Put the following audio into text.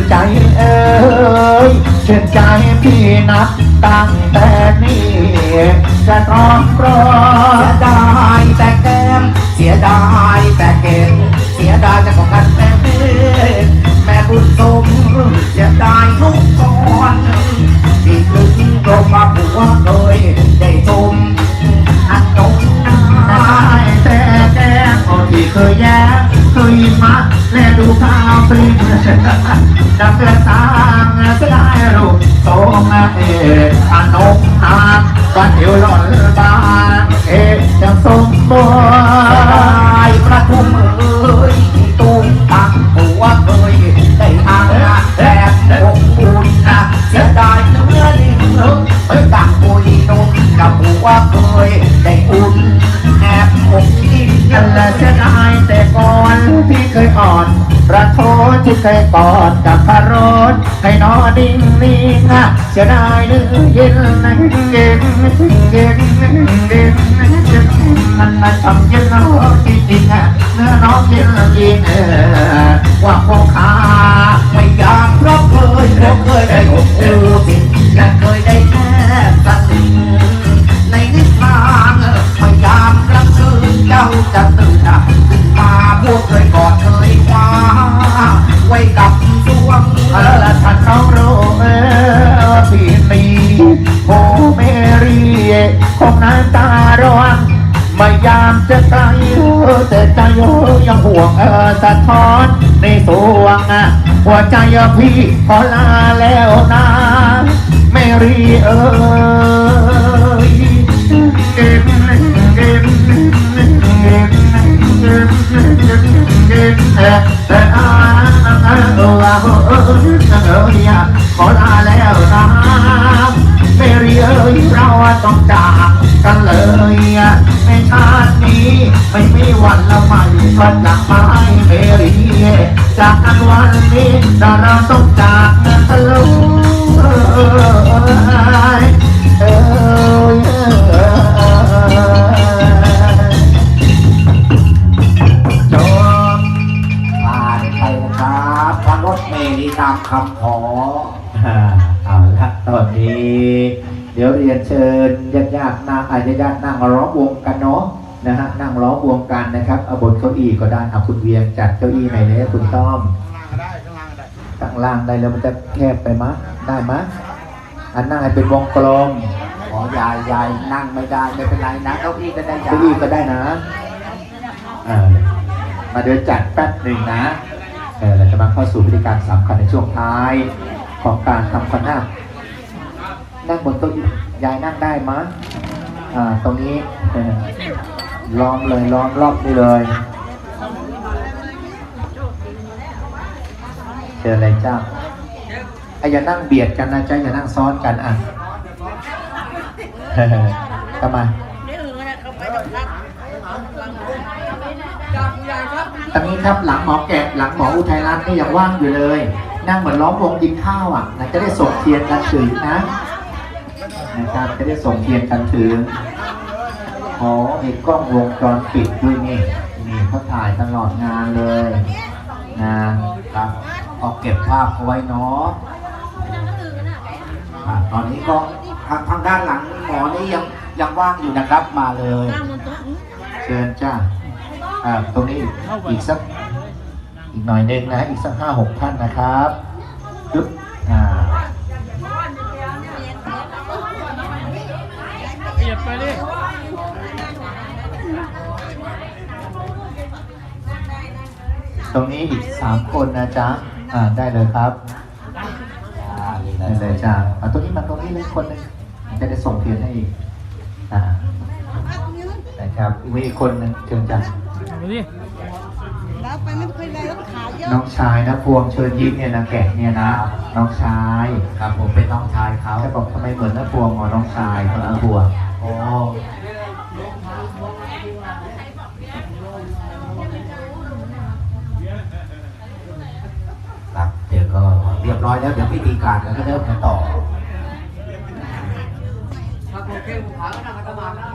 นใจเอ้ยชื่นใจพี่นับตั้งแต่นี้จะต้องรอเสียดายแต่แก้มเสียดายแต่เก็บ มาและดูข่าวปริมดับเรือสร้างเสียดายรูปโตมาเออันนกนานวันเดียวหล่อนบานเอยังสมบูรณ์ประทุมเอ้ยตุ้มตังผัวเคยได้ทางแรกอกอุ่นะเสียดายเนื้อลิ้นเอ้ยเอ้ยตักปุยนุ่มกับผัวเคยได้อุ่น อบอกยิ่งนั่นแหละเสียดายแต่ก่อนที่เคยอ่อนประโทษที่เคยกอดกับพระรถให้นอนดิ่งนิ่งอะเสียดายเนื้อเย็นนะเย็นเย็นเย็นมันมันทำเย็นน้องจริงๆอะเนื้อน้องเย็นจริงว่าพวกขาไม่อยากราะเคยราะเคยได้อกอูสิ่ ไว้กับดวงเออละท่านน้องรู้เออว่าพี่มีโอเมรีคงน้ำตาร้อนไม่ยามจะไกลแต่ใจยังห่วงเออสะท้อนในสวงอะหัวใจพี่ขอลาแล้วนะเมรีเอ้ยเก็บเก็บเก็บเก็บเก็บ เนี่ยขอลาแล้วนะไม่เรียเราต้องจากกันเลยในชาตินี้ไม่มีวันละไม่ก็จะมาให้เมรีจากกันวันนี้เราต้องจากกันตลอยเอย นี้ เดี๋ยวเรียนเชิญญาติญาตินั่งอาจจะญาตินั่งร้องวงกันเนาะนะฮะนั่งร้องวงกันนะครับเอาบนเก้าอี้ก็ได้เอาคุณเวียงจัดเก้าอี้ไหนเลยคุณต้อมข้างล่างได้แล้วมันจะแคบไปมะได้มะอันนั่งให้เป็นวงกลมขอยายยายนั่งไม่ได้ไม่เป็นไรนะเก้าอี้ก็ได้ยาเก้ายอี้ก็ได้นะเออมาเดี๋ยวจัดแป๊บหนึ่งนะเออเราจะมาเข้าสู่พิธีการสำคัญในช่วงท้ายของการทำขวัญนา นั่งบนต๊ะอี้ยายนั่งได้มะอ่าตรงนี้ล้อมเลยล้อมรอบนี่เลยเชิญเลยจ้าไอ้อย่านั่งเบียดกันนะจ้าอย่านั่งซ้อนกันอะทำไมตอนนี้ครับหลังหมอแกะหลังหมออุทัยรัตน์นี่ยังว่างอยู่เลย นั่งเหมือนล้อมวงกินข้าวอะนะจะได้ส่งเทียนกันถือนะ นะครับจะได้ส่งเทียนกันถืออ๋อมีกล้องวงจรปิดด้วยนี่นี่เขาถ่ายตลอดงานเลยงานครับก็เก็บภาพเอาไว้เนาะอะตอนนี้ก็ทางทางด้านหลังหมอนี่ยังยังว่างอยู่นะครับมาเลย เชิญจ้าอ่าตรงนี้อีกอีกสักอีกหน่อยหนึงนะอีกสักห้าหกท่านนะครับปึ๊บอ่า เปลี่ยน ไปดิตรงนี้อีกสามคนนะจ๊ะ อ่าได้เลยครับอ่านี่ได้เลเลยยจ้าเอาตรงนี้มาตรงนี้เลยคนหนึงจะได้ส่งเทียนให้อีก อ่านะครับมีอีกคนหนึงเชิญจ้ามาดิแล้วไปไม่เคยได้รถขาเยอะน้องชายนะพวงเชิญยิ้มเนี่ยนะแกะเนี่ยนะ น้องชาย ครับผมเป็นน้องชายเขาเขาบอกทำไมเหมือนนะพวงอ๋อน้องชายคนละพวง โอ้ครับเดี๋ยวก็เรียบร้อยแล้วเดี๋ยวพิธีการก็เริ่มกันต่อถ้าโอเคผมถามก็นั่งกันตมาได้